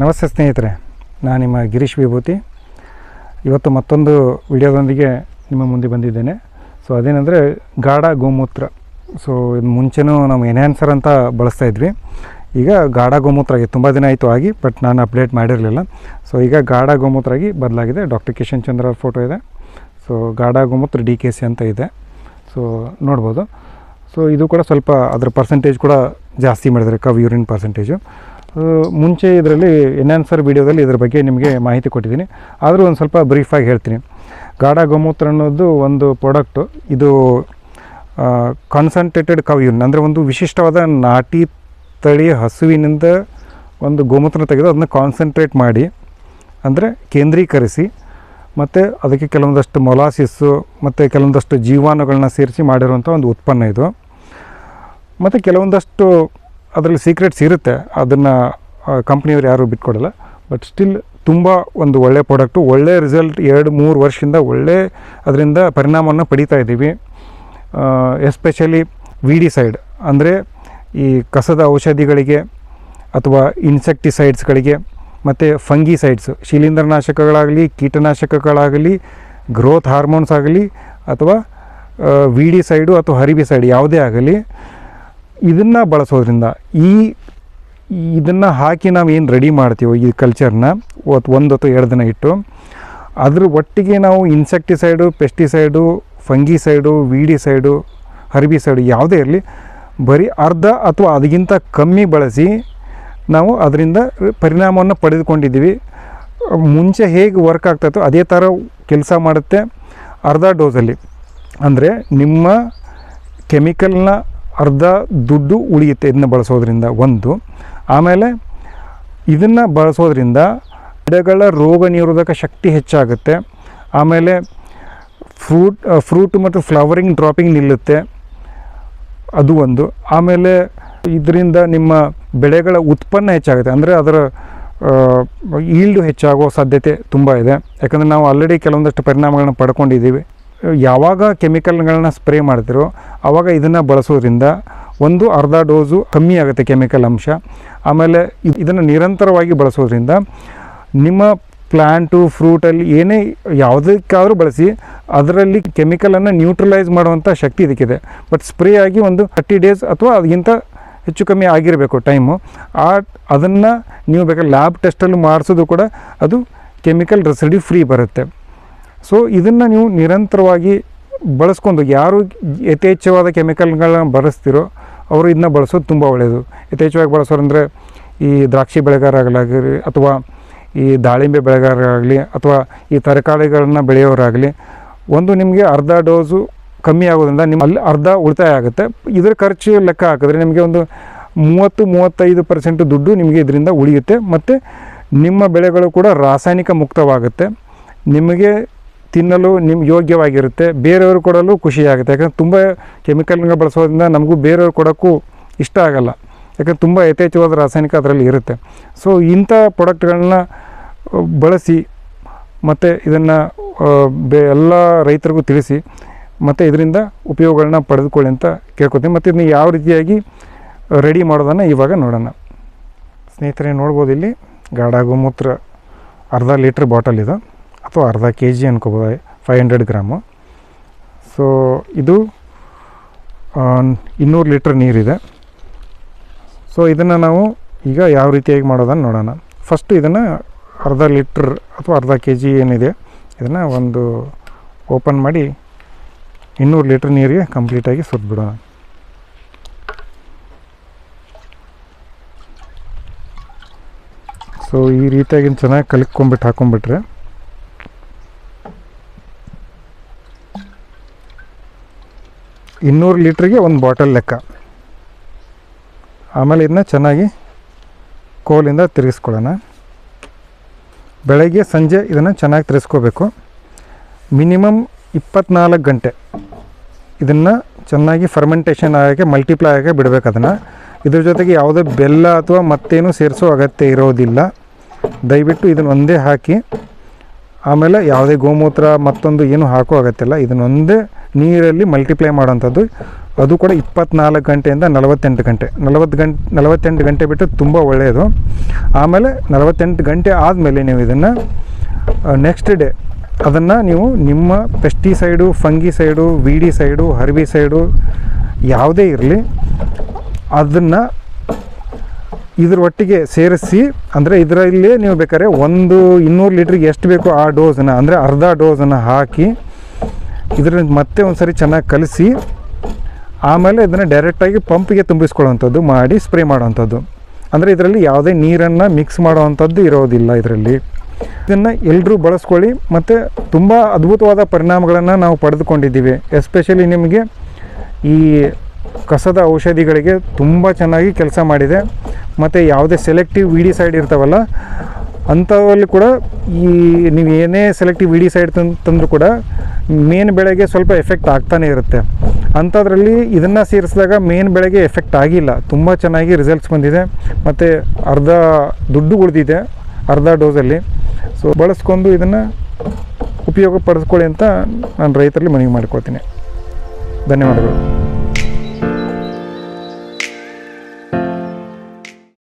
ನಮಸ್ತೆ ಸ್ನೇಹಿತರೆ, ನಾನು ನಿಮ್ಮ ಗಿರೀಶ್ ವಿಭೂತಿ. ಇವತ್ತು ಮತ್ತೊಂದು ವಿಡಿಯೋದೊಂದಿಗೆ ನಿಮ್ಮ ಮುಂದೆ ಬಂದಿದ್ದೇನೆ. ಸೊ ಅದೇನೆಂದರೆ ಗಾಢ ಗೋಮೂತ್ರ. ಸೊ ಇದು ಮುಂಚೆನೂ ನಾವು ಎನ್ಹ್ಯಾನ್ಸರ್ ಅಂತ ಬಳಸ್ತಾ ಇದ್ವಿ. ಈಗ ಗಾಢ ಗೋಮೂತ್ರ ಆಗಿ ತುಂಬ ದಿನ ಆಯಿತು ಆಗಿ ಬಟ್ ನಾನು ಅಪ್ಡೇಟ್ ಮಾಡಿರಲಿಲ್ಲ. ಸೊ ಈಗ ಗಾಢ ಗೋಮೂತ್ರ ಆಗಿ ಬದಲಾಗಿದೆ. ಡಾಕ್ಟರ್ ಕಿಶನ್ ಚಂದ್ರ ಅವ್ರ ಫೋಟೋ ಇದೆ. ಸೊ ಗಾಢ ಗೋಮೂತ್ರ ಡಿ ಕೆ ಸಿ ಅಂತ ಇದೆ. ಸೊ ನೋಡ್ಬೋದು. ಸೊ ಇದು ಕೂಡ ಸ್ವಲ್ಪ ಅದರ ಪರ್ಸೆಂಟೇಜ್ ಕೂಡ ಜಾಸ್ತಿ ಮಾಡಿದ್ದಾರೆ, ಕವ್ ಯೂರಿನ್ ಪರ್ಸೆಂಟೇಜು ಮುಂಚೆ ಇದರಲ್ಲಿ ಎನ್ಹಾನ್ಸರ್ ವಿಡಿಯೋದಲ್ಲಿ ಇದ್ರ ಬಗ್ಗೆ ನಿಮಗೆ ಮಾಹಿತಿ ಕೊಟ್ಟಿದ್ದೀನಿ. ಆದರೂ ಒಂದು ಸ್ವಲ್ಪ ಬ್ರೀಫಾಗಿ ಹೇಳ್ತೀನಿ. ಗಾಢ ಗೋಮೂತ್ರ ಅನ್ನೋದು ಒಂದು ಪ್ರಾಡಕ್ಟು ಇದು ಕಾನ್ಸಂಟ್ರೇಟೆಡ್ ಕವ್ಯೂನ್ ಅಂದರೆ ಒಂದು ವಿಶಿಷ್ಟವಾದ ನಾಟಿ ತಳಿ ಹಸುವಿನಿಂದ ಒಂದು ಗೋಮೂತ್ರ ತೆಗೆದು ಅದನ್ನ ಕಾನ್ಸಂಟ್ರೇಟ್ ಮಾಡಿ, ಅಂದರೆ ಕೇಂದ್ರೀಕರಿಸಿ, ಮತ್ತು ಅದಕ್ಕೆ ಕೆಲವೊಂದಷ್ಟು ಮೊಲಾಸಿಸ್ಸು ಮತ್ತು ಕೆಲವೊಂದಷ್ಟು ಜೀವಾಣುಗಳನ್ನ ಸೇರಿಸಿ ಮಾಡಿರುವಂಥ ಒಂದು ಉತ್ಪನ್ನ ಇದು. ಮತ್ತು ಕೆಲವೊಂದಷ್ಟು ಅದರಲ್ಲಿ ಸೀಕ್ರೆಟ್ಸ್ ಇರುತ್ತೆ. ಅದನ್ನು ಕಂಪ್ನಿಯವ್ರು ಯಾರೂ ಬಿಟ್ಕೊಡಲ್ಲ. ಬಟ್ ಸ್ಟಿಲ್ ತುಂಬ ಒಂದು ಒಳ್ಳೆಯ ಪ್ರಾಡಕ್ಟು ಒಳ್ಳೆಯ ರಿಸಲ್ಟ್ ಎರಡು, ಮೂರು ವರ್ಷದಿಂದ ಒಳ್ಳೆ ಅದರಿಂದ ಪರಿಣಾಮವನ್ನು ಪಡಿತಾ ಇದ್ದೀವಿ. ಎಸ್ಪೆಷಲಿ ಡಿ ವಿಡಿಸೈಡ್ ಅಂದರೆ ಈ ಕಸದ ಔಷಧಿಗಳಿಗೆ ಅಥವಾ ಇನ್ಸೆಕ್ಟಿಸೈಡ್ಸ್ಗಳಿಗೆ ಮತ್ತು ಫಂಗಿಸೈಡ್ಸ್ ಶಿಲೀಂಧ್ರನಾಶಕಗಳಾಗಲಿ, ಕೀಟನಾಶಕಗಳಾಗಲಿ ಗ್ರೋತ್ ಹಾರ್ಮೋನ್ಸ್ ಆಗಲಿ, ಅಥವಾ ಡಿ ಸೈಡು ಅಥವಾ ಹರಿಬಿಸೈಡ್ ಯಾವುದೇ ಆಗಲಿ ಇದನ್ನು ಬಳಸೋದ್ರಿಂದ ಈ ಇದನ್ನು ಹಾಕಿ ನಾವು ಏನು ರೆಡಿ ಮಾಡ್ತೀವೋ ಈ ಕಲ್ಚರ್ನ ಒಂದು ಅಥವಾ ಎರಡು ದಿನ ಇಟ್ಟು, ಅದ್ರ ಒಟ್ಟಿಗೆ ನಾವು insecticide pesticide fungicide weedicide herbicide ಯಾವುದೇ ಇರಲಿ, ಬರೀ ಅರ್ಧ ಅಥವಾ ಅದಕ್ಕಿಂತ ಕಮ್ಮಿ ಬಳಸಿ ನಾವು ಅದರಿಂದ ಪರಿಣಾಮವನ್ನು ಪಡೆದುಕೊಂಡಿದ್ದೀವಿ. ಮುಂಚೆ ಹೇಗೆ ವರ್ಕ್ ಆಗ್ತಾಯಿತ್ತು, ಅದೇ ಥರ ಕೆಲಸ ಮಾಡುತ್ತೆ ಅರ್ಧ ಡೋಸಲ್ಲಿ ಅಂದರೆ ನಿಮ್ಮ ಕೆಮಿಕಲ್ನ ಅರ್ಧ ದುಡ್ಡು ಉಳಿಯುತ್ತೆ ಇದನ್ನ ಬಳಸೋದ್ರಿಂದ ಒಂದು. ಆಮೇಲೆ ಇದನ್ನು ಬಳಸೋದ್ರಿಂದ ಗಿಡಗಳ ರೋಗ ನಿರೋಧಕ ಶಕ್ತಿ ಹೆಚ್ಚಾಗುತ್ತೆ. ಆಮೇಲೆ ಫ್ರೂಟ್ ಫ್ರೂಟ್ ಮತ್ತು ಫ್ಲವರಿಂಗ್ ಡ್ರಾಪಿಂಗ್ ನಿಲ್ಲುತ್ತೆ. ಅದು ಒಂದು. ಆಮೇಲೆ ಇದರಿಂದ ನಿಮ್ಮ ಬೆಳೆಗಳ ಉತ್ಪನ್ನ ಹೆಚ್ಚಾಗುತ್ತೆ. ಅಂದರೆ ಅದರ ಈಲ್ಡು ಹೆಚ್ಚಾಗೋ ಸಾಧ್ಯತೆ ತುಂಬ ಇದೆ. ಯಾಕಂದರೆ ನಾವು ಆಲ್ರೆಡಿ ಕೆಲವೊಂದಷ್ಟು ಪರಿಣಾಮಗಳನ್ನ ಪಡ್ಕೊಂಡಿದ್ದೀವಿ. ಯಾವಾಗ ಕೆಮಿಕಲ್ಗಳನ್ನ ಸ್ಪ್ರೇ ಮಾಡ್ತಿರೋ ಆವಾಗ ಇದನ್ನು ಬಳಸೋದ್ರಿಂದ ಒಂದು ಅರ್ಧ ಡೋಸು ಕಮ್ಮಿ ಆಗುತ್ತೆ ಕೆಮಿಕಲ್ ಅಂಶ. ಆಮೇಲೆ ಇದನ್ನು ನಿರಂತರವಾಗಿ ಬಳಸೋದ್ರಿಂದ ನಿಮ್ಮ ಪ್ಲ್ಯಾಂಟು ಫ್ರೂಟಲ್ಲಿ ಏನೇ ಯಾವುದಕ್ಕಾದರೂ ಬಳಸಿ ಅದರಲ್ಲಿ ಕೆಮಿಕಲನ್ನು ನ್ಯೂಟ್ರಲೈಸ್ ಮಾಡುವಂಥ ಶಕ್ತಿ ಇದಕ್ಕಿದೆ. ಬಟ್ ಸ್ಪ್ರೇ ಆಗಿ ಒಂದು ಥರ್ಟಿ ಡೇಸ್ ಅಥವಾ ಅದಕ್ಕಿಂತ ಹೆಚ್ಚು ಕಮ್ಮಿ ಆಗಿರಬೇಕು ಟೈಮು. ಆ ಅದನ್ನು ನೀವು ಬೇಕಾದ್ರೆ ಲ್ಯಾಬ್ ಟೆಸ್ಟಲ್ಲಿ ಮಾಡಿಸೋದು ಕೂಡ ಅದು ಕೆಮಿಕಲ್ ರೆಸಿಡಿ ಫ್ರೀ ಬರುತ್ತೆ. ಸೊ ಇದನ್ನು ನೀವು ನಿರಂತರವಾಗಿ ಬಳಸ್ಕೊಂಡು ಯಾರು ಯಥೇಚ್ಛವಾದ ಕೆಮಿಕಲ್ಗಳನ್ನ ಬಳಸ್ತಿರೋ ಅವರು ಇದನ್ನ ಬಳಸೋದು ತುಂಬ ಒಳ್ಳೆಯದು ಯಥೇಚ್ಛವಾಗಿ ಬಳಸೋರಂದರೆ ಈ ದ್ರಾಕ್ಷಿ ಬೆಳೆಗಾರರಾಗಲಿ ಅಥವಾ ಈ ದಾಳಿಂಬೆ ಬೆಳೆಗಾರರಾಗಲಿ ಅಥವಾ ಈ ತರಕಾರಿಗಳನ್ನು ಬೆಳೆಯೋರಾಗಲಿ ಒಂದು ನಿಮಗೆ ಅರ್ಧ ಡೋಸು ಕಮ್ಮಿ ಆಗೋದ್ರಿಂದ ನಿಮ್ಮ ಅಲ್ಲಿ ಅರ್ಧ ಉಳಿತಾಯ ಆಗುತ್ತೆ. ಇದರ ಖರ್ಚು ಲೆಕ್ಕ ಹಾಕಿದ್ರೆ ನಿಮಗೆ ಒಂದು ಮೂವತ್ತು, ಮೂವತ್ತೈದು ಪರ್ಸೆಂಟ್ ದುಡ್ಡು ನಿಮಗೆ ಇದರಿಂದ ಉಳಿಯುತ್ತೆ. ಮತ್ತು ನಿಮ್ಮ ಬೆಳೆಗಳು ಕೂಡ ರಾಸಾಯನಿಕ ಮುಕ್ತವಾಗುತ್ತೆ. ನಿಮಗೆ ತಿನ್ನಲು ನಿಮ್ಗೆ ಯೋಗ್ಯವಾಗಿರುತ್ತೆ, ಬೇರೆಯವರು ಕೊಡಲು ಖುಷಿಯಾಗುತ್ತೆ. ಯಾಕಂದರೆ ತುಂಬ ಕೆಮಿಕಲ್ನ ಬಳಸೋದ್ರಿಂದ ನಮಗೂ ಬೇರೆಯವ್ರು ಕೊಡೋಕ್ಕೂ ಇಷ್ಟ ಆಗಲ್ಲ. ಯಾಕಂದರೆ ತುಂಬ ಯಥೇಚ್ಛವಾದ ರಾಸಾಯನಿಕ ಅದರಲ್ಲಿ ಇರುತ್ತೆ. ಸೊ ಇಂಥ ಪ್ರಾಡಕ್ಟ್ಗಳನ್ನ ಬಳಸಿ, ಮತ್ತು ಇದನ್ನು ಬೆ, ಎಲ್ಲ ರೈತರಿಗೂ ತಿಳಿಸಿ, ಮತ್ತು ಇದರಿಂದ ಉಪಯೋಗಗಳನ್ನ ಪಡೆದುಕೊಳ್ಳಿ ಅಂತ ಕೇಳ್ಕೊತೀನಿ. ಮತ್ತು ಇದನ್ನ ಯಾವ ರೀತಿಯಾಗಿ ರೆಡಿ ಮಾಡೋದನ್ನು ಇವಾಗ ನೋಡೋಣ. ಸ್ನೇಹಿತರೆ, ನೋಡ್ಬೋದು ಇಲ್ಲಿ ಗಾಢ ಗೋಮೂತ್ರ ಅರ್ಧ ಲೀಟ್ರ್ ಬಾಟಲ್ ಇದು. ಅಥವಾ ಅರ್ಧ ಕೆ ಜಿ ಅನ್ಕೋಬೋದು ಫೈವ್ ಹಂಡ್ರೆಡ್ ಗ್ರಾಮು. ಸೊ ಇದು ಇನ್ನೂರು ಲೀಟ್ರ್ ನೀರಿದೆ. ಸೊ ಇದನ್ನು ನಾವು ಈಗ ಯಾವ ರೀತಿಯಾಗಿ ಮಾಡೋದನ್ನು ನೋಡೋಣ. ಫಸ್ಟು ಇದನ್ನು ಅರ್ಧ ಲೀಟ್ರ್ ಅಥವಾ ಅರ್ಧ ಕೆ ಜಿ ಏನಿದೆ, ಇದನ್ನು ಒಂದು ಓಪನ್ ಮಾಡಿ ಇನ್ನೂರು ಲೀಟ್ರ್ ನೀರಿಗೆ ಕಂಪ್ಲೀಟಾಗಿ ಸುರಿದ್ಬಿಡೋಣ ಸೊ ಈ ರೀತಿಯಾಗಿ ಚೆನ್ನಾಗಿ ಕಲಿಕ್ಕೊಂಬಿಟ್ಟು ಹಾಕೊಂಡ್ಬಿಟ್ರೆ ಇನ್ನೂರು ಲೀಟ್ರಿಗೆ ಒಂದು ಬಾಟಲ್ ಲೆಕ್ಕ. ಆಮೇಲೆ ಇದನ್ನ ಚೆನ್ನಾಗಿ ಕೋಲಿಂದ ತಿರುಗಿಸ್ಕೊಳ್ಳೋಣ. ಬೆಳಗ್ಗೆ, ಸಂಜೆ ಇದನ್ನು ಚೆನ್ನಾಗಿ ತಿರ್ಸ್ಕೋಬೇಕು ಮಿನಿಮಮ್ ಇಪ್ಪತ್ನಾಲ್ಕು ಗಂಟೆ ಇದನ್ನು ಚೆನ್ನಾಗಿ ಫರ್ಮೆಂಟೇಷನ್ ಆಗೋಕ್ಕೆ ಮಲ್ಟಿಪ್ಲೈ ಆಗೋಕ್ಕೆ ಬಿಡಬೇಕು ಅದನ್ನು. ಇದ್ರ ಜೊತೆಗೆ ಯಾವುದೇ ಬೆಲ್ಲ ಅಥವಾ ಮತ್ತೇನು ಸೇರಿಸೋ ಅಗತ್ಯ ಇರೋದಿಲ್ಲ. ದಯವಿಟ್ಟು ಇದನ್ನು ಒಂದೇ ಹಾಕಿ, ಆಮೇಲೆ ಯಾವುದೇ ಗೋಮೂತ್ರ ಮತ್ತೊಂದು ಏನು ಹಾಕೋ ಅಗತ್ಯ ಇಲ್ಲ. ಇದನ್ನೊಂದೇ ನೀರಲ್ಲಿ ಮಲ್ಟಿಪ್ಲೈ ಮಾಡೋಂಥದ್ದು ಅದು ಕೂಡ ಇಪ್ಪತ್ನಾಲ್ಕು ಗಂಟೆಯಿಂದ ನಲವತ್ತೆಂಟು ಗಂಟೆ. ನಲವತ್ತು ಗಂಟೆ ನಲವತ್ತೆಂಟು ಗಂಟೆ ಬಿಟ್ಟು ತುಂಬ ಒಳ್ಳೆಯದು. ಆಮೇಲೆ ನಲವತ್ತೆಂಟು ಗಂಟೆ ಆದಮೇಲೆ ನೀವು ಇದನ್ನು ನೆಕ್ಸ್ಟ್ ಡೇ ಅದನ್ನು ನೀವು ನಿಮ್ಮ ಪೆಸ್ಟಿಸೈಡು ಫಂಗಿಸೈಡು ಅರ್ಬಿ ಸೈಡು ಯಾವುದೇ ಇರಲಿ, ಅದನ್ನು ಇದ್ರ ಒಟ್ಟಿಗೆ ಸೇರಿಸಿ, ಅಂದರೆ ಇದರಲ್ಲೇ ನೀವು ಬೇಕಾದ್ರೆ ಒಂದು ಇನ್ನೂರು ಲೀಟ್ರಿಗೆ ಎಷ್ಟು ಬೇಕೋ ಆ ಡೋಸನ್ನು ಅಂದರೆ ಅರ್ಧ ಡೋಸನ್ನು ಹಾಕಿ ಇದರಿಂದ ಮತ್ತೆ ಒಂದು ಸರಿ ಚೆನ್ನಾಗಿ ಕಲಸಿ, ಆಮೇಲೆ ಇದನ್ನು ಡೈರೆಕ್ಟಾಗಿ ಪಂಪ್ಗೆ ತುಂಬಿಸ್ಕೊಳ್ಳೋವಂಥದ್ದು ಮಾಡಿ ಸ್ಪ್ರೇ ಮಾಡೋವಂಥದ್ದು. ಅಂದರೆ ಇದರಲ್ಲಿ ಯಾವುದೇ ನೀರನ್ನು ಮಿಕ್ಸ್ ಮಾಡೋವಂಥದ್ದು ಇರೋದಿಲ್ಲ ಇದರಲ್ಲಿ. ಇದನ್ನು ಎಲ್ಲರೂ ಬಳಸ್ಕೊಳ್ಳಿ, ಮತ್ತು ತುಂಬ ಅದ್ಭುತವಾದ ಪರಿಣಾಮಗಳನ್ನು ನಾವು ಪಡೆದುಕೊಂಡಿದ್ದೀವಿ. ಎಸ್ಪೆಷಲಿ ನಿಮಗೆ ಈ ಕಸದ ಔಷಧಿಗಳಿಗೆ ತುಂಬ ಚೆನ್ನಾಗಿ ಕೆಲಸ ಮಾಡಿದೆ. ಮತ್ತು ಯಾವುದೇ ಸೆಲೆಕ್ಟಿವ್ ವಿಡಿಸೈಡ್ ಇರ್ತಾವಲ್ಲ ಅಂಥವಲ್ಲಿ ಕೂಡ ಈ ನೀವು ಏನೇ ಸೆಲೆಕ್ಟಿವ್ ವಿಡಿಸೈಡ್ ತಂದು ತಂದರೂ ಕೂಡ ಮೇನ್ ಬೆಳೆಗೆ ಸ್ವಲ್ಪ ಎಫೆಕ್ಟ್ ಆಗ್ತಾನೆ ಇರುತ್ತೆ. ಅಂಥದ್ರಲ್ಲಿ ಇದನ್ನು ಸೇರಿಸಿದಾಗ ಮೇನ್ ಬೆಳೆಗೆ ಎಫೆಕ್ಟ್ ಆಗಿಲ್ಲ. ತುಂಬ ಚೆನ್ನಾಗಿ ರಿಸಲ್ಟ್ಸ್ ಬಂದಿದೆ. ಮತ್ತು ಅರ್ಧ ದುಡ್ಡು ಉಳಿದಿದೆ ಅರ್ಧ ಡೋಸಲ್ಲಿ ಸೊ ಬಳಸ್ಕೊಂಡು ಇದನ್ನು ಉಪಯೋಗ ಪಡಿಸ್ಕೊಳ್ಳಿ ಅಂತ ನಾನು ರೈತರಲ್ಲಿ ಮನವಿ ಮಾಡ್ಕೊಳ್ತೀನಿ. ಧನ್ಯವಾದಗಳು.